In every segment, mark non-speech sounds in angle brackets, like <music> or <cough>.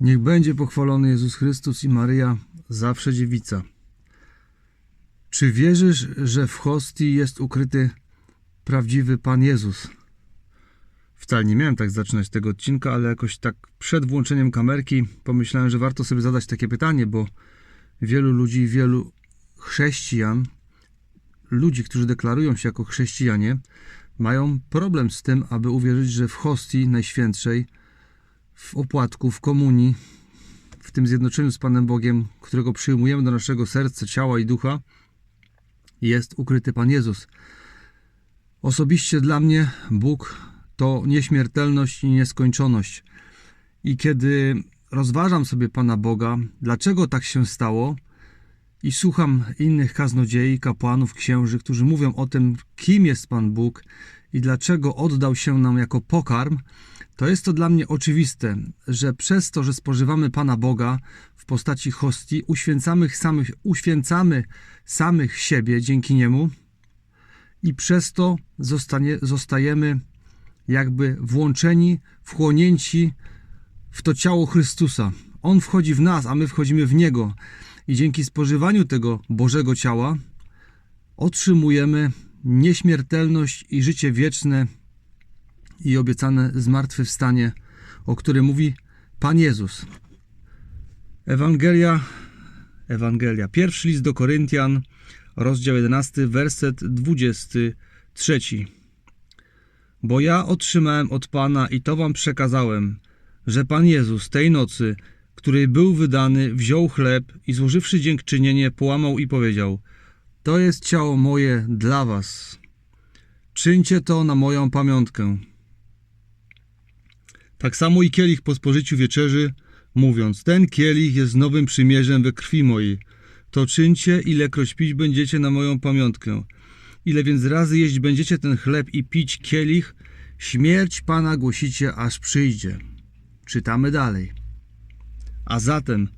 Niech będzie pochwalony Jezus Chrystus i Maryja, zawsze dziewica. Czy wierzysz, że w hostii jest ukryty prawdziwy Pan Jezus? Wcale nie miałem tak zaczynać tego odcinka, ale jakoś tak przed włączeniem kamerki pomyślałem, że warto sobie zadać takie pytanie, bo wielu ludzi, wielu chrześcijan, ludzi, którzy deklarują się jako chrześcijanie, mają problem z tym, aby uwierzyć, że w hostii najświętszej, w opłatku, w komunii, w tym zjednoczeniu z Panem Bogiem, którego przyjmujemy do naszego serca, ciała i ducha, jest ukryty Pan Jezus. Osobiście dla mnie Bóg to nieśmiertelność i nieskończoność. I kiedy rozważam sobie Pana Boga, dlaczego tak się stało, i słucham innych kaznodziei, kapłanów, księży, którzy mówią o tym, kim jest Pan Bóg i dlaczego oddał się nam jako pokarm, to jest to dla mnie oczywiste, że przez to, że spożywamy Pana Boga w postaci hostii, uświęcamy samych, uświęcamy samych siebie dzięki Niemu i przez to zostanie, zostajemy jakby włączeni, wchłonięci w to ciało Chrystusa. On wchodzi w nas, a my wchodzimy w Niego. I dzięki spożywaniu tego Bożego ciała otrzymujemy nieśmiertelność i życie wieczne i obiecane zmartwychwstanie, o którym mówi Pan Jezus. Ewangelia, Ewangelia. Pierwszy list do Koryntian, rozdział 11, werset 23. Bo ja otrzymałem od Pana i to wam przekazałem, że Pan Jezus tej nocy, której był wydany, wziął chleb i złożywszy dziękczynienie, połamał i powiedział: To jest ciało moje dla was. Czyńcie to na moją pamiątkę. Tak samo i kielich po spożyciu wieczerzy, mówiąc: Ten kielich jest nowym przymierzem we krwi mojej. To czyńcie, ilekroć pić będziecie na moją pamiątkę. Ile więc razy jeść będziecie ten chleb i pić kielich, śmierć Pana głosicie, aż przyjdzie. Czytamy dalej. A zatem,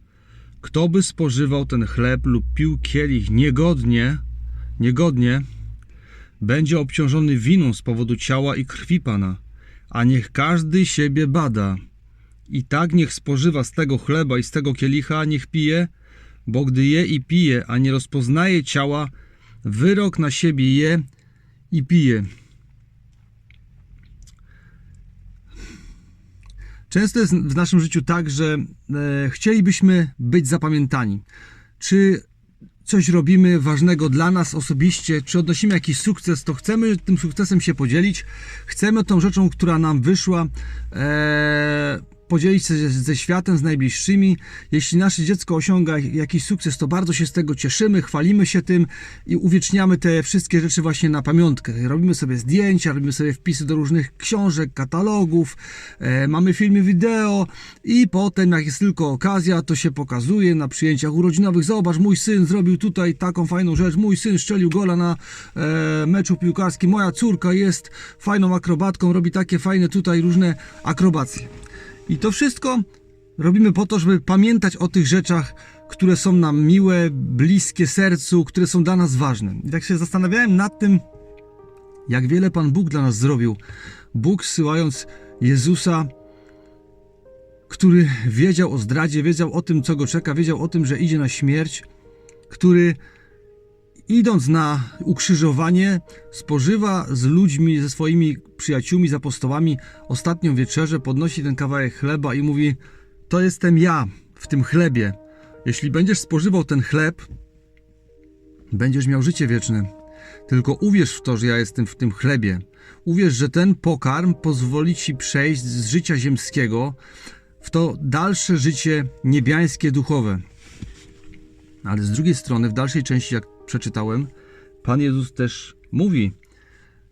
kto by spożywał ten chleb lub pił kielich niegodnie, niegodnie, będzie obciążony winą z powodu ciała i krwi Pana, a niech każdy siebie bada. I tak niech spożywa z tego chleba i z tego kielicha, niech pije, bo gdy je i pije, a nie rozpoznaje ciała, wyrok na siebie je i pije. Często jest w naszym życiu tak, że e, chcielibyśmy być zapamiętani. Czy coś robimy ważnego dla nas osobiście, czy odnosimy jakiś sukces, to chcemy tym sukcesem się podzielić. Chcemy tą rzeczą, która nam wyszła, e, podzielić się ze światem, z najbliższymi. Jeśli nasze dziecko osiąga jakiś sukces, to bardzo się z tego cieszymy, chwalimy się tym i uwieczniamy te wszystkie rzeczy właśnie na pamiątkę. Robimy sobie zdjęcia, robimy sobie wpisy do różnych książek, katalogów, e, mamy filmy wideo i potem, jak jest tylko okazja, to się pokazuje na przyjęciach urodzinowych. Zobacz, mój syn zrobił tutaj taką fajną rzecz, mój syn szczelił gola na e, meczu piłkarskim, moja córka jest fajną akrobatką, robi takie fajne tutaj różne akrobacje. I to wszystko robimy po to, żeby pamiętać o tych rzeczach, które są nam miłe, bliskie sercu, które są dla nas ważne. I tak się zastanawiałem nad tym, jak wiele Pan Bóg dla nas zrobił. Bóg zsyłając Jezusa, który wiedział o zdradzie, wiedział o tym, co go czeka, wiedział o tym, że idzie na śmierć, który idąc na ukrzyżowanie, spożywa z ludźmi, ze swoimi przyjaciółmi, z apostołami ostatnią wieczerzę, podnosi ten kawałek chleba i mówi: To jestem ja w tym chlebie. Jeśli będziesz spożywał ten chleb, będziesz miał życie wieczne. Tylko uwierz w to, że ja jestem w tym chlebie. Uwierz, że ten pokarm pozwoli ci przejść z życia ziemskiego w to dalsze życie niebiańskie, duchowe. Ale z drugiej strony, w dalszej części, jak przeczytałem, Pan Jezus też mówi: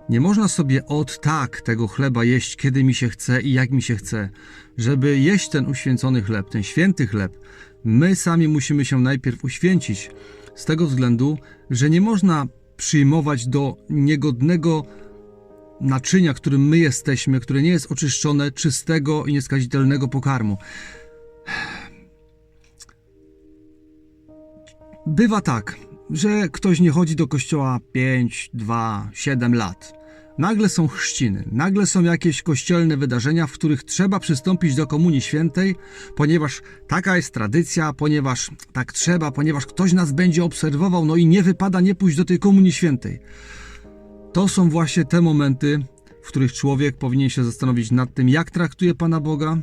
Nie można sobie od tak tego chleba jeść, kiedy mi się chce i jak mi się chce. Żeby jeść ten uświęcony chleb, ten święty chleb, my sami musimy się najpierw uświęcić. Z tego względu, że nie można przyjmować do niegodnego naczynia, którym my jesteśmy, które nie jest oczyszczone, czystego i nieskazitelnego pokarmu. Bywa tak, że ktoś nie chodzi do kościoła 5, 2, 7 lat. nagle są chrzciny, nagle są jakieś kościelne wydarzenia, w których trzeba przystąpić do Komunii Świętej, ponieważ taka jest tradycja, ponieważ tak trzeba, ponieważ ktoś nas będzie obserwował, no i nie wypada nie pójść do tej Komunii Świętej. To są właśnie te momenty, w których człowiek powinien się zastanowić nad tym, jak traktuje Pana Boga,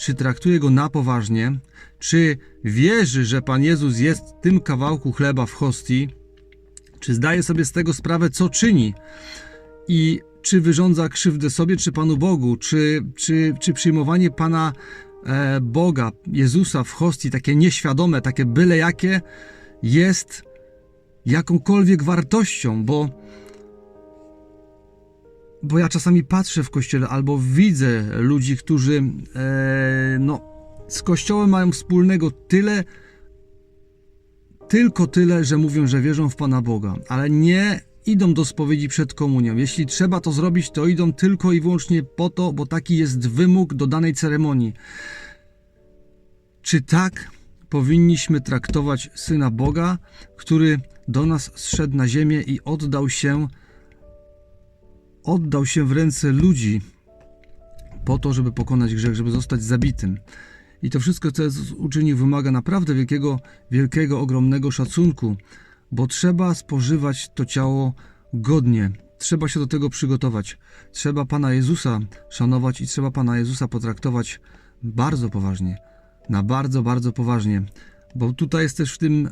czy traktuje go na poważnie, czy wierzy, że Pan Jezus jest tym kawałku chleba w hostii, czy zdaje sobie z tego sprawę, co czyni i czy wyrządza krzywdę sobie, czy Panu Bogu, czy, czy, czy przyjmowanie Pana e, Boga, Jezusa w hostii, takie nieświadome, takie byle jakie, jest jakąkolwiek wartością, bo bo ja czasami patrzę w kościele albo widzę ludzi, którzy e, no, z kościołem mają wspólnego tyle, tylko tyle, że mówią, że wierzą w Pana Boga, ale nie idą do spowiedzi przed komunią. Jeśli trzeba to zrobić, to idą tylko i wyłącznie po to, bo taki jest wymóg do danej ceremonii. Czy tak powinniśmy traktować Syna Boga, który do nas zszedł na ziemię i oddał się oddał się w ręce ludzi po to, żeby pokonać grzech, żeby zostać zabitym. I to wszystko, co Jezus uczynił, wymaga naprawdę wielkiego, wielkiego, ogromnego szacunku, bo trzeba spożywać to ciało godnie. Trzeba się do tego przygotować. Trzeba Pana Jezusa szanować i trzeba Pana Jezusa potraktować bardzo poważnie. Na bardzo, bardzo poważnie. Bo tutaj jest też w tym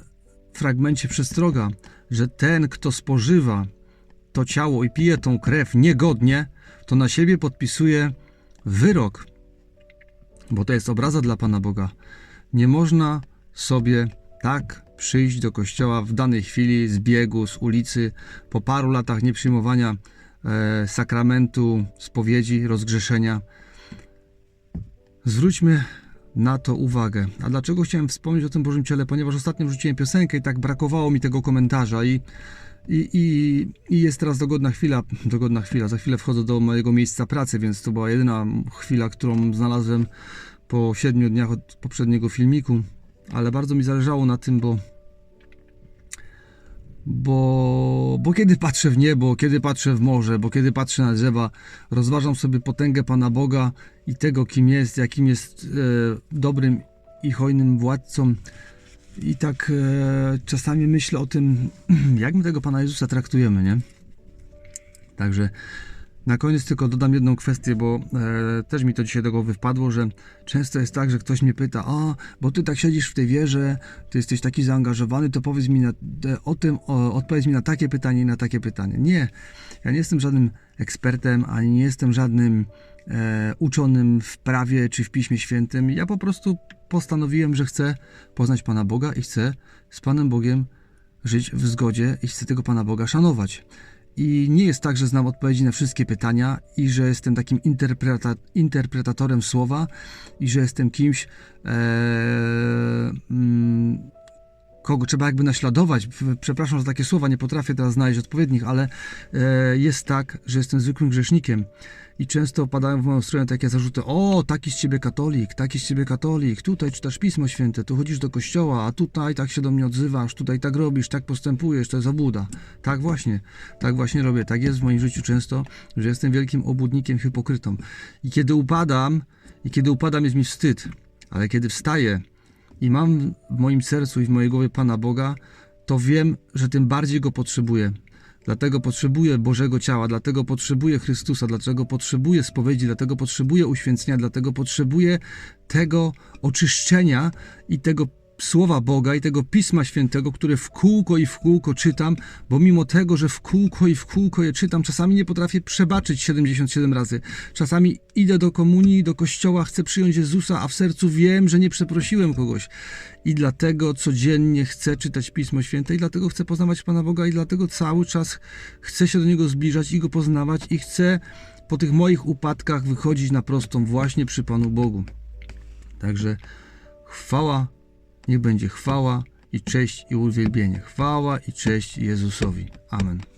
fragmencie przestroga, że ten, kto spożywa to ciało i pije tą krew niegodnie, to na siebie podpisuje wyrok, bo to jest obraza dla Pana Boga. Nie można sobie tak przyjść do kościoła w danej chwili z biegu, z ulicy, po paru latach nieprzyjmowania e, sakramentu, spowiedzi, rozgrzeszenia. Zwróćmy na to uwagę. A dlaczego chciałem wspomnieć o tym Bożym Ciele? Ponieważ ostatnio wrzuciłem piosenkę i tak brakowało mi tego komentarza i i, i, I jest teraz dogodna chwila, dogodna chwila. Za chwilę wchodzę do mojego miejsca pracy, więc to była jedyna chwila, którą znalazłem po siedmiu dniach od poprzedniego filmiku. Ale bardzo mi zależało na tym, bo bo, bo kiedy patrzę w niebo, kiedy patrzę w morze, bo kiedy patrzę na drzewa, rozważam sobie potęgę Pana Boga i tego, kim jest, jakim jest e, dobrym i hojnym władcą. I tak e, czasami myślę o tym, <clears throat> jak my tego Pana Jezusa traktujemy, nie? Także na koniec tylko dodam jedną kwestię, bo e, też mi to dzisiaj do głowy wpadło, że często jest tak, że ktoś mnie pyta, a, bo ty tak siedzisz w tej wierze, ty jesteś taki zaangażowany, to powiedz mi na, o tym, o, odpowiedz mi na takie pytanie i na takie pytanie. Nie, ja nie jestem żadnym ekspertem, ani nie jestem żadnym e, uczonym w prawie czy w Piśmie Świętym. Ja po prostu postanowiłem, że chcę poznać Pana Boga i chcę z Panem Bogiem żyć w zgodzie i chcę tego Pana Boga szanować. I nie jest tak, że znam odpowiedzi na wszystkie pytania i że jestem takim interpreta interpretatorem słowa i że jestem kimś, e, mm, kogo trzeba jakby naśladować. Przepraszam za takie słowa, nie potrafię teraz znaleźć odpowiednich, ale e, jest tak, że jestem zwykłym grzesznikiem i często padają w moją stronę takie zarzuty, o, taki z ciebie katolik, taki z ciebie katolik, tutaj czytasz Pismo Święte, tu chodzisz do kościoła, a tutaj tak się do mnie odzywasz, tutaj tak robisz, tak postępujesz, to jest obłuda. Tak właśnie, tak właśnie robię, tak jest w moim życiu często, że jestem wielkim obłudnikiem, hipokrytą. I kiedy upadam, i kiedy upadam jest mi wstyd, ale kiedy wstaję i mam w moim sercu i w mojej głowie Pana Boga, to wiem, że tym bardziej Go potrzebuję. Dlatego potrzebuję Bożego ciała, dlatego potrzebuję Chrystusa, dlatego potrzebuję spowiedzi, dlatego potrzebuję uświęcenia, dlatego potrzebuję tego oczyszczenia i tego słowa Boga i tego Pisma Świętego, które w kółko i w kółko czytam, bo mimo tego, że w kółko i w kółko je czytam, czasami nie potrafię przebaczyć 77 razy. Czasami idę do komunii, do kościoła, chcę przyjąć Jezusa, a w sercu wiem, że nie przeprosiłem kogoś. I dlatego codziennie chcę czytać Pismo Święte i dlatego chcę poznawać Pana Boga i dlatego cały czas chcę się do Niego zbliżać i Go poznawać i chcę po tych moich upadkach wychodzić na prostą właśnie przy Panu Bogu. Także chwała Niech będzie chwała i cześć i uwielbienie. Chwała i cześć Jezusowi. Amen.